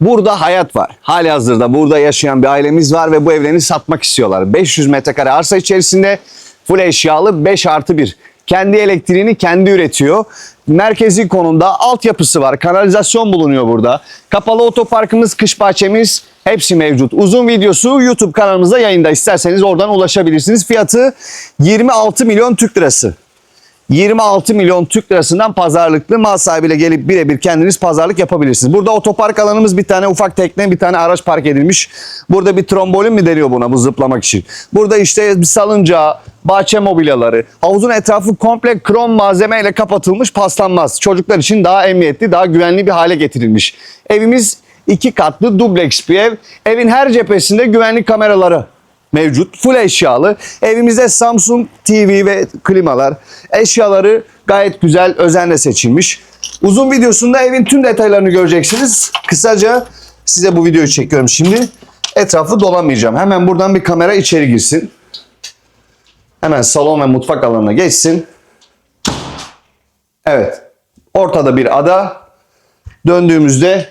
Burada hayat var. Hali hazırda burada yaşayan bir ailemiz var ve bu evlerini satmak istiyorlar. 500 metrekare arsa içerisinde full eşyalı 5 artı 1. Kendi elektriğini kendi üretiyor. Merkezi konumda altyapısı var. Kanalizasyon bulunuyor burada. Kapalı otoparkımız, kış bahçemiz hepsi mevcut. Uzun videosu YouTube kanalımızda yayında. İsterseniz oradan ulaşabilirsiniz. Fiyatı 26 milyon Türk lirası. 26 milyon Türk lirasından pazarlıklı mal sahibiyle gelip birebir kendiniz pazarlık yapabilirsiniz. Burada otopark alanımız bir tane ufak tekne bir tane araç park edilmiş. Burada bir trombolin mi deniyor buna bu zıplamak için. Burada işte bir salıncağı, bahçe mobilyaları, havuzun etrafı komple krom malzemeyle kapatılmış paslanmaz. Çocuklar için daha emniyetli, daha güvenli bir hale getirilmiş. Evimiz iki katlı dubleks bir ev. Evin her cephesinde güvenlik kameraları mevcut. Full eşyalı. Evimizde Samsung TV ve klimalar. Eşyaları gayet güzel, özenle seçilmiş. Uzun videosunda evin tüm detaylarını göreceksiniz. Kısaca size bu videoyu çekiyorum şimdi. Etrafı dolamayacağım. Hemen buradan bir kamera içeri girsin. Hemen salon ve mutfak alanına geçsin. Evet. Ortada bir ada. Döndüğümüzde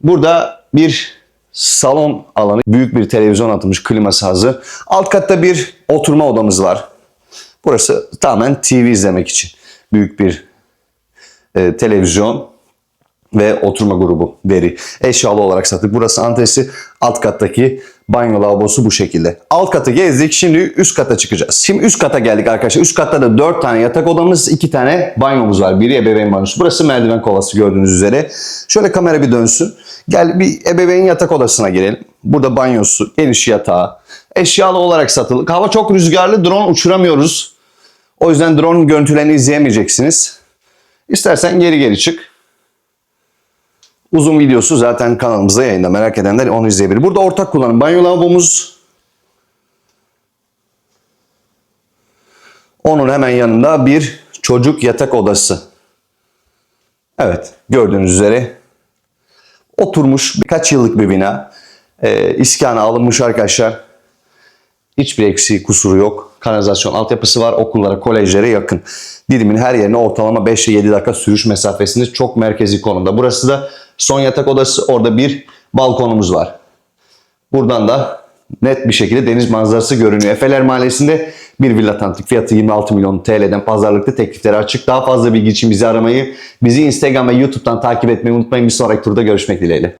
burada bir salon alanı, büyük bir televizyon atılmış, kliması hazır. Alt katta bir oturma odamız var. Burası tamamen TV izlemek için. Büyük bir e, televizyon ve oturma grubu deri. Eşyalı olarak sattık. Burası antresi. Alt kattaki banyo lavabosu bu şekilde. Alt katı gezdik. Şimdi üst kata çıkacağız. Şimdi üst kata geldik arkadaşlar. Üst katta da 4 tane yatak odamız, 2 tane banyomuz var. Biri ebeveyn banyosu. Burası merdiven kovası gördüğünüz üzere. Şöyle kamera bir dönsün. Gel bir ebeveyn yatak odasına girelim. Burada banyosu, geniş yatağı. Eşyalı olarak satılık. Hava çok rüzgarlı. Drone uçuramıyoruz. O yüzden drone görüntülerini izleyemeyeceksiniz. İstersen geri geri çık. Uzun videosu zaten kanalımızda yayında. Merak edenler onu izleyebilir. Burada ortak kullanım. Banyo lavabomuz. Onun hemen yanında bir çocuk yatak odası. Evet gördüğünüz üzere oturmuş birkaç yıllık bir bina. Ee, iskana alınmış arkadaşlar. Hiçbir eksiği kusuru yok. Kanalizasyon altyapısı var. Okullara, kolejlere yakın. Didim'in her yerine ortalama 5 ile 7 dakika sürüş mesafesinde çok merkezi konumda. Burası da son yatak odası. Orada bir balkonumuz var. Buradan da net bir şekilde deniz manzarası görünüyor. Efeler Mahallesi'nde bir villa tanıttık. Fiyatı 26 milyon TL'den pazarlıklı teklifleri açık. Daha fazla bilgi için bizi aramayı, bizi Instagram ve YouTube'dan takip etmeyi unutmayın. Bir sonraki turda görüşmek dileğiyle.